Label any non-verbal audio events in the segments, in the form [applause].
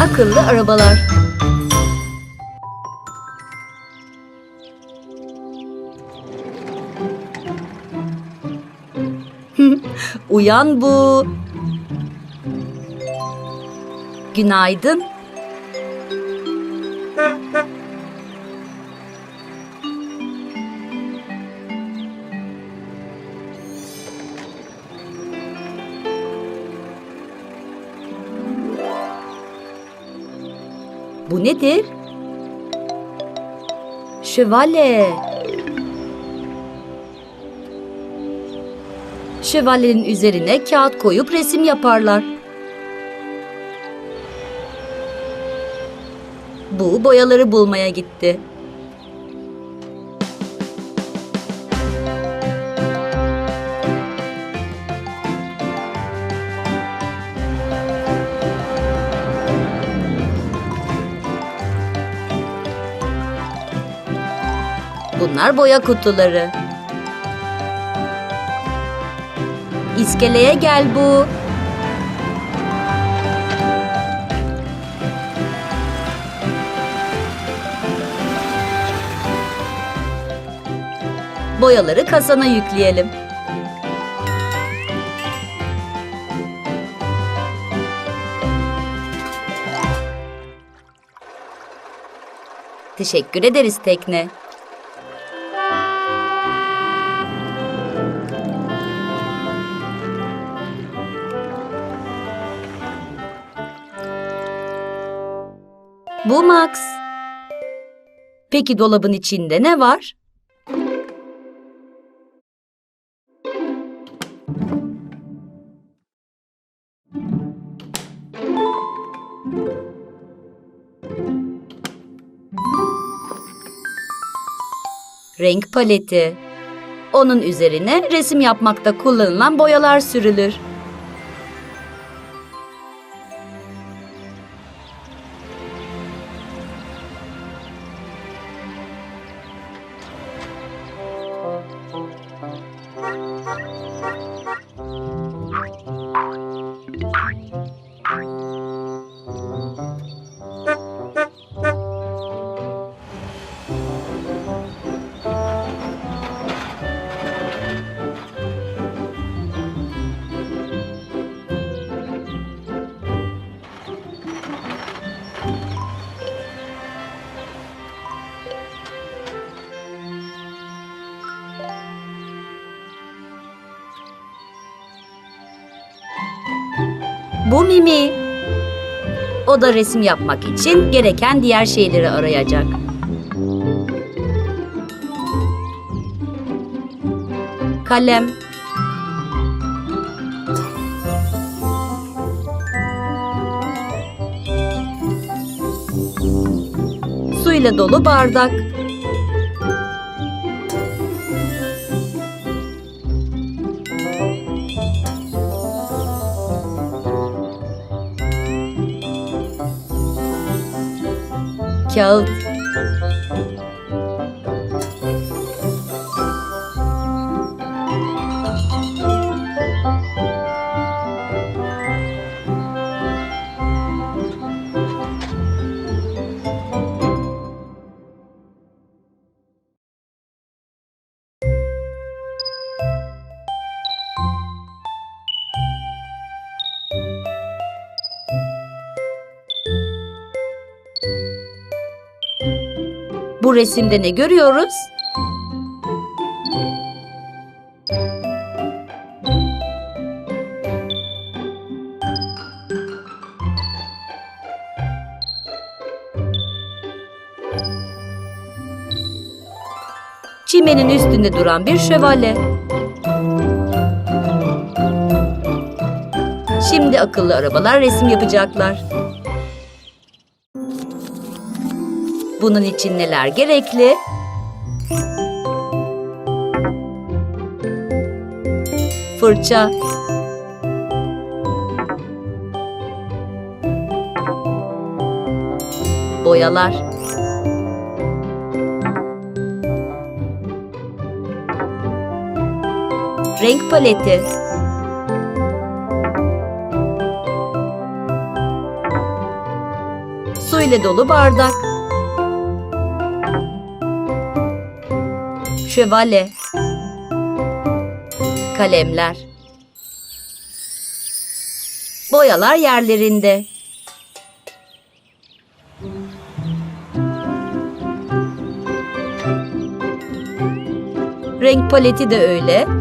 Akıllı arabalar. [laughs] Uyan bu. Günaydın. Bu nedir? Şövalye. Şövalyenin üzerine kağıt koyup resim yaparlar. Bu boyaları bulmaya gitti. Bunlar boya kutuları. İskeleye gel bu. Boyaları kasana yükleyelim. Teşekkür ederiz tekne. Bu Max. Peki dolabın içinde ne var? Renk paleti. Onun üzerine resim yapmakta kullanılan boyalar sürülür. Bu Mimi. O da resim yapmak için gereken diğer şeyleri arayacak. Kalem. Suyla dolu bardak. Kağıt. Bu resimde ne görüyoruz? Çimenin üstünde duran bir şövalye. Şimdi akıllı arabalar resim yapacaklar. Bunun için neler gerekli? Fırça. Boyalar. Renk paleti. Su ile dolu bardak. Şövalye. Kalemler. Boyalar yerlerinde. Renk paleti de öyle.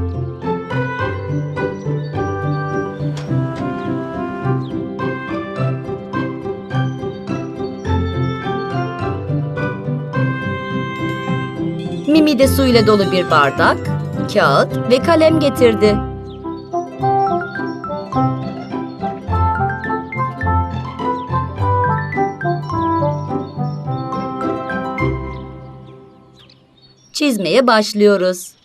Mimi de suyla dolu bir bardak, kağıt ve kalem getirdi. Çizmeye başlıyoruz.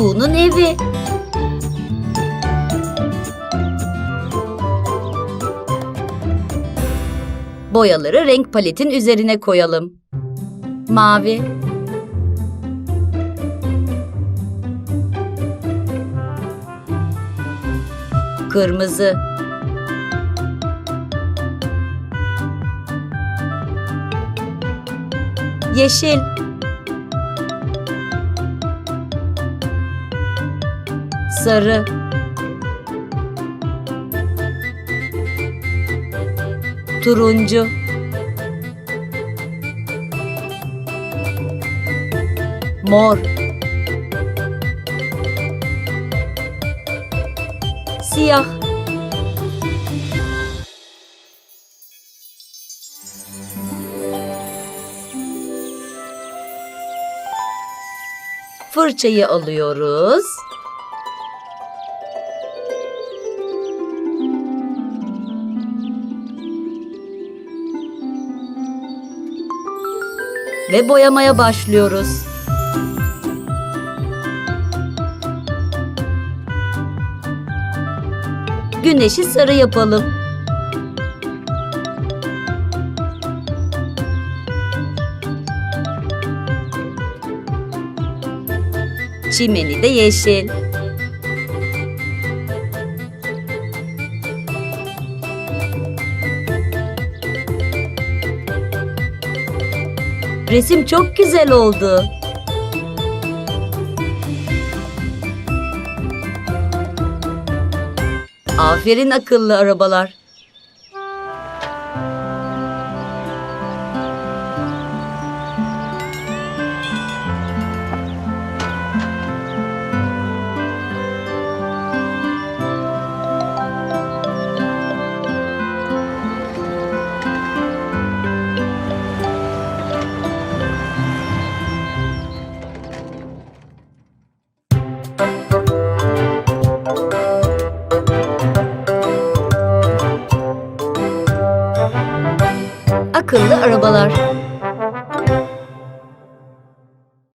Bu'nun evi. Boyaları renk paletin üzerine koyalım. Mavi. Kırmızı. Yeşil. Sarı. Turuncu. Mor. Siyah. Fırçayı alıyoruz. Ve boyamaya başlıyoruz. Güneşi sarı yapalım. Çimeni de yeşil. Resim çok güzel oldu. Aferin akıllı arabalar. Arabalar.